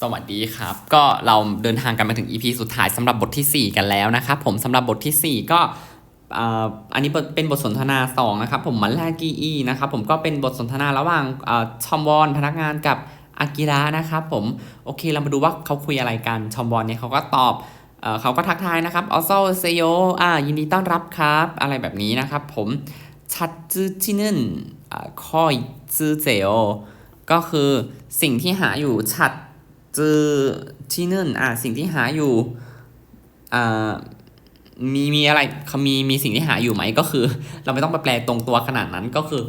สวัสดีครับ ก็เราเดินทางกันมาถึง EP สุดท้ายสำหรับบททีสี่4 กันแล้วนะครับผมสำหรับบททีสี่4 ก็อันนี้เป็นบทสนทนาสองนะครับผมมันแรกีอีนะครับผมก็เป็นบทสนทนาระหว่างอชอมวอนพนักงานกับอากิระนะครับผมโอเคเรามาดูว่าเขาคุยอะไรกันชอมวอนเนี่ยเขาก็ตอบเอเขาก็ทักทายนะครับออโซเซโยอ่ายินดีต้อนรับครับ อะไรแบบนี้นะครับผมชัดจื้อจินึนอ่าคอยจื้อเจโอก็คือสิ่งที่หาอยู่ชัด จอที่นึ่นอะสิ่งที่หาอยู่อ่ามีมีอะไรเขามีมีสิ่งที่หาอยู่ไหมก็คือ เราไม่ต้องไปแปลตรงตัวขนาดนั้นก็คือ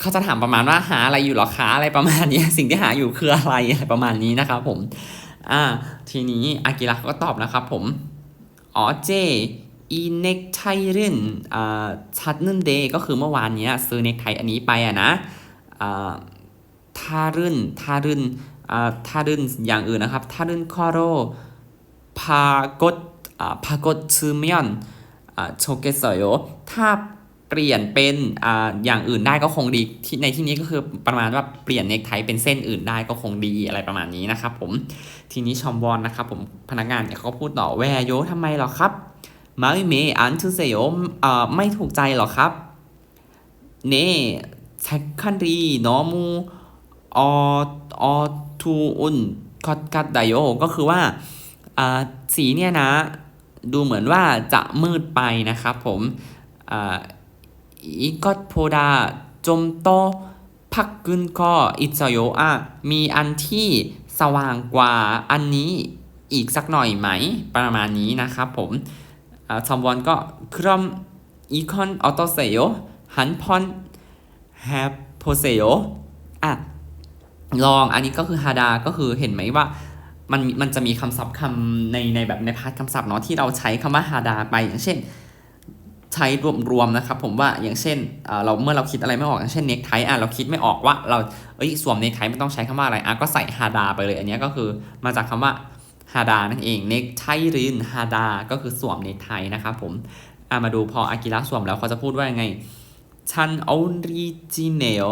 เขาจะถามประมาณว่าหาอะไรอยู่หรอคะอะไรประมาณนี้สิ่งที่หาอยู่คืออะไรอะไรประมาณนี้นะครับผมอ่าทีนี้อากิระเขาก็ตอบนะครับผมอ๋อเจอีเน็กไทรินอ่าชัดนึ่นเดก็คือเมื่อวานนี้ซื้อเน็กไทอันนี้ไปอะนะอ่าทารึนทารึนอ่า ถ้าดึนอย่างอื่นนะครับ ถ้าดึนคอโรพากดอ่าพากดชื่อเมียนอ่าโชเกสโยถ้าเปลี่ยนเป็นอ่าอย่างอื่นได้ก็คงดีที่ในที่นี้ก็คือประมาณว่าเปลี่ยนเนกไทเป็นเส้นอื่นได้ก็คงดีอะไรประมาณนี้นะครับผมทีนี้ชอมวอนนะครับผมพนักงานเนี่ยเขาก็พูดต่อแวโยทำไมหรอครับมาอิเมอันทูเซโยอ่าไม่ถูกใจหรอครับเน่แท็กคันรีนอมูอออ ทูอุนคอดกัดไดโอก็คือว่าสีเนี่ยนะ ดูเหมือนว่าจะมืดไปนะครับผมอีกอดโพดาจมโตพักกึนก็อิจโยอะมีอันที่สว่างกว่าอันนี้อีกสักหน่อยไหม ประมาณนี้นะครับผมอ่าชอมวอนก็ครอมอีคอนออโตเซโยหันพอนแฮปโพเซโยอะ ลองอันนี้ก็คือฮาดาก็คือเห็นไหมว่ามันมันจะมีคำศัพท์คำในในแบบในพาร์ทคำศัพท์เนาะที่เราใช้คำว่าฮาดาไปอย่างเช่น ใช้รวมๆนะครับผมว่าอย่างเช่นเราเมื่อเราคิดอะไรไม่ออกอย่างเช่นเนคไทอะเราคิดไม่ออกว่าเราเอ้ยสวมเนคไทไม่ต้องใช้คำว่าอะไรอะก็ใส่ฮาดาไปเลย อันนี้ก็คือมาจากคำว่าฮาดานั่นเองเนคไทรินฮาดาก็คือสวมเนคไทนะครับผมอะมาดูพออากิระสวมแล้วเขาจะพูดว่ายังไงชันออริจิเนล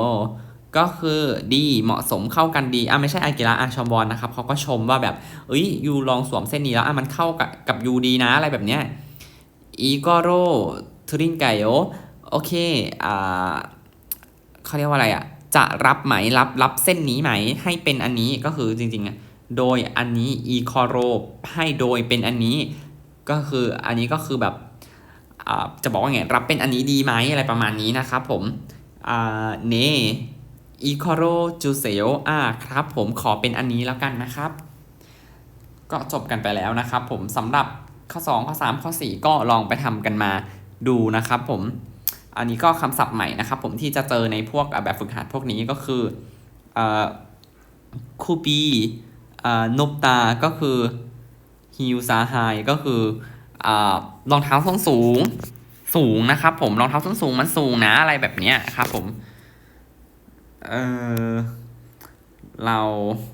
ก็คือดีเหมาะสมเข้ากันดีอะไม่ใช่อากิระอาชอมวอนนะครับเขาก็ชมว่าแบบเอ้ยยูลองสวมเส้นนี้แล้วอะมันเข้ากับกับยูดีนะอะไรแบบเนี้ยอีกโรทรินไกโอโอเคอ่าเขาเรียกว่าอะไรอะจะรับไหมรับรับเส้นนี้ไหมให้เป็นอันนี้ก็คือจริงๆอะโดยอันนี้อีคอโรให้โดยเป็นอันนี้ก็คืออันนี้ก็คือแบบจะบอกว่าไงรับเป็นอันนี้ดีไหมอะไรประมาณนี้นะครับผมอ่าเน อีคอโรจูเซโออ่าครับผมขอเป็นอันนี้แล้วกันนะครับ ก็จบกันไปแล้วนะครับ ผมสำหรับข้อ 2 ข้อ 3 ข้อ 4 ก็ลองไปทำกันมาดูนะครับ ผมอันนี้ก็คำศัพท์ใหม่นะครับ ผมที่จะเจอในพวกแบบฝึกหัดพวกนี้ก็คือคูปีนบตาก็คือฮิวซาไฮก็คืออรองเท้าส้นสูงสูงนะครับ ผมรองเท้าส้นสูงมันสูงนะอะไรแบบนี้ครับผม เออเรา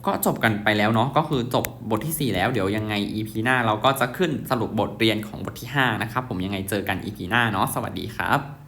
ก็จบกันไปแล้วเนาะก็คือจบบทที่ 4 แล้วเดี๋ยวยังไง EP หน้าเราก็จะขึ้นสรุปบทเรียนของบทที่ 5 นะครับ ผมยังไงเจอกัน EP หน้าเนาะสวัสดีครับ